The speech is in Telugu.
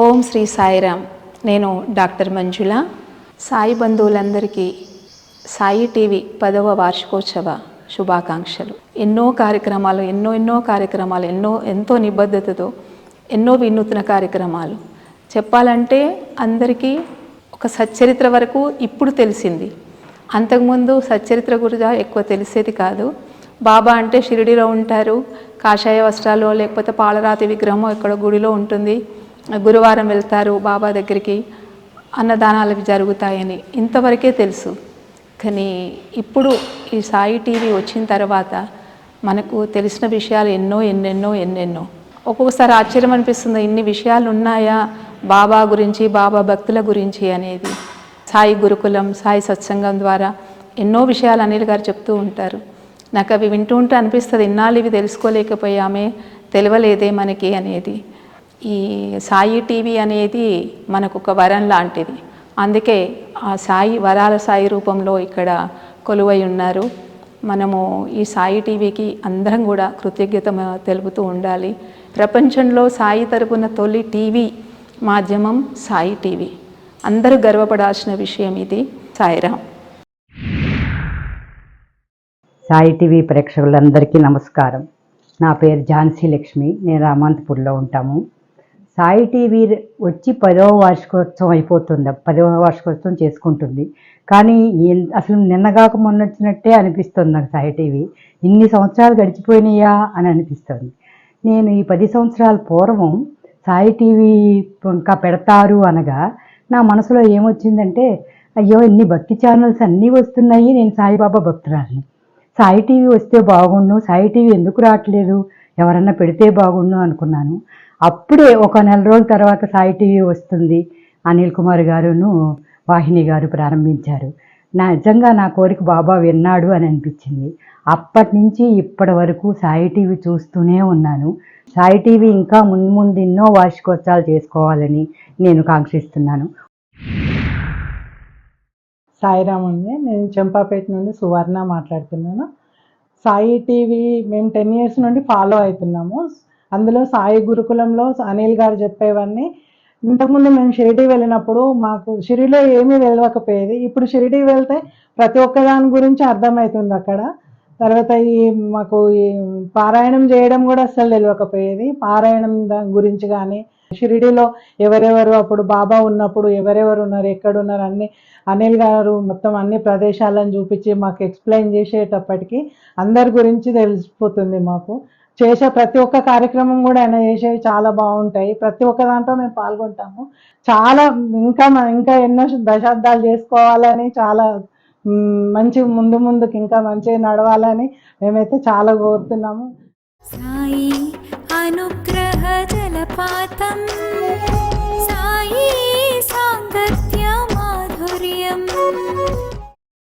ఓం శ్రీ సాయిరామ్. నేను డాక్టర్ మంజుల. సాయి బంధువులందరికీ సాయి టీవీ పదవ వార్షికోత్సవ శుభాకాంక్షలు. ఎన్నో కార్యక్రమాలు ఎన్నో ఎన్నో కార్యక్రమాలు ఎన్నో ఎంతో నిబద్ధతతో ఎన్నో వినూత్న కార్యక్రమాలు. చెప్పాలంటే అందరికీ ఒక సచ్చరిత్ర వరకు ఇప్పుడు తెలిసింది. అంతకుముందు సచ్చరిత్ర గురించి ఎక్కువ తెలిసేది కాదు. బాబా అంటే షిరిడిలో ఉంటారు. కాషాయ వస్త్రాలు లేకపోతే పాలరాతి విగ్రహం ఇక్కడ గుడిలో ఉంటుంది. గురువారం వెళ్తారు బాబా దగ్గరికి అన్నదానాలు అవి జరుగుతాయని. ఇంతవరకే తెలుసు. కానీ ఇప్పుడు ఈ సాయి టీవీ వచ్చిన తర్వాత మనకు తెలిసిన విషయాలు ఎన్నో ఎన్నెన్నో ఎన్నెన్నో. ఒక్కొక్కసారి ఆశ్చర్యం అనిపిస్తుంది ఇన్ని విషయాలు ఉన్నాయా బాబా గురించి బాబా భక్తుల గురించి అనేది. సాయి గురుకులం సాయి సత్సంగం ద్వారా ఎన్నో విషయాలు అనిల్ గారు చెప్తూ ఉంటారు. నాకు అవి వింటూ ఉంటే అనిపిస్తుంది ఇన్నాళ్ళు ఇవి తెలుసుకోలేకపోయామే తెలియలేదే మనకి అనేది. ఈ సాయి టీవీ అనేది మనకు ఒక వరం లాంటిది. అందుకే ఆ సాయి వరాల సాయి రూపంలో ఇక్కడ కొలువై ఉన్నారు. మనము ఈ సాయి టీవీకి అందరం కూడా కృతజ్ఞత తెలుపుతూ ఉండాలి. ప్రపంచంలో సాయి తరపున తొలి టీవీ మాధ్యమం సాయి టీవీ. అందరూ గర్వపడాల్సిన విషయం ఇది. సాయిరామ్ సాయి టీవీ ప్రేక్షకులందరికీ నమస్కారం. నా పేరు ఝాన్సీ లక్ష్మి. నేను రామాంతపూర్లో ఉంటాము. సాయి టీవీ వచ్చి పదవ వార్షికోత్సవం అయిపోతుంది. పదవ వార్షికోత్సవం చేసుకుంటుంది. కానీ అసలు నిన్నగాక మొన్న వచ్చినట్టే అనిపిస్తుంది నాకు సాయి టీవీ. ఇన్ని సంవత్సరాలు గడిచిపోయినాయా అని అనిపిస్తుంది. నేను ఈ పది సంవత్సరాల పూర్వం సాయి టీవీ ఇంకా పెడతారు అనగా నా మనసులో ఏమొచ్చిందంటే అయ్యో ఇన్ని భక్తి ఛానల్స్ అన్నీ వస్తున్నాయి నేను సాయిబాబా భక్తురాలిని. సాయి టీవీ వస్తే బాగుండు సాయి టీవీ ఎందుకు రావట్లేదు ఎవరన్నా పెడితే బాగుండు అనుకున్నాను. అప్పుడే ఒక నెల రోజుల తర్వాత సాయి టీవీ వస్తుంది. అనిల్ కుమార్ గారును వాహిని గారు ప్రారంభించారు. నా నిజంగా నా కోరిక బాబా విన్నాడు అని అనిపించింది. అప్పటి నుంచి ఇప్పటి వరకు సాయి టీవీ చూస్తూనే ఉన్నాను. సాయి టీవీ ఇంకా ముందు ముందు ఎన్నో వార్షికోత్సవాలు చేసుకోవాలని నేను కాంక్షిస్తున్నాను. సాయిరామ్ అండి. నేను చెంపాపేట నుండి సువర్ణ మాట్లాడుతున్నాను. సాయి టీవీ మేము టెన్ ఇయర్స్ నుండి ఫాలో అవుతున్నాము. అందులో సాయి గురుకులంలో అనిల్ గారు చెప్పేవన్నీ. ఇంతకుముందు మేము షిరిడి వెళ్ళినప్పుడు మాకు షిరిడిలో ఏమీ తెలియకపోయేది ఇప్పుడు షిరిడి వెళ్తే ప్రతి ఒక్క దాని గురించి అర్థమవుతుంది అక్కడ. తర్వాత ఈ మాకు ఈ పారాయణం చేయడం కూడా అస్సలు తెలియకపోయేది పారాయణం దాని గురించి కానీ షిరిడిలో ఎవరెవరు అప్పుడు బాబా ఉన్నప్పుడు ఎవరెవరు ఉన్నారు ఎక్కడున్నారు అన్ని అనిల్ గారు మొత్తం అన్ని ప్రదేశాలను చూపించి మాకు ఎక్స్ప్లెయిన్ చేసేటప్పటికి అందరి గురించి తెలిసిపోతుంది మాకు. చేసే ప్రతి ఒక్క కార్యక్రమం కూడా ఆయన చేసేవి చాలా బాగుంటాయి. ప్రతి ఒక్క దాంట్లో మేము పాల్గొంటాము. చాలా ఇంకా ఇంకా ఎన్నో దశాబ్దాలు చేసుకోవాలని చాలా మంచి ముందు ముందుకు ఇంకా మంచిగా నడవాలని మేమైతే చాలా కోరుతున్నాము. సాయి అనుగ్రహ జలపాతం.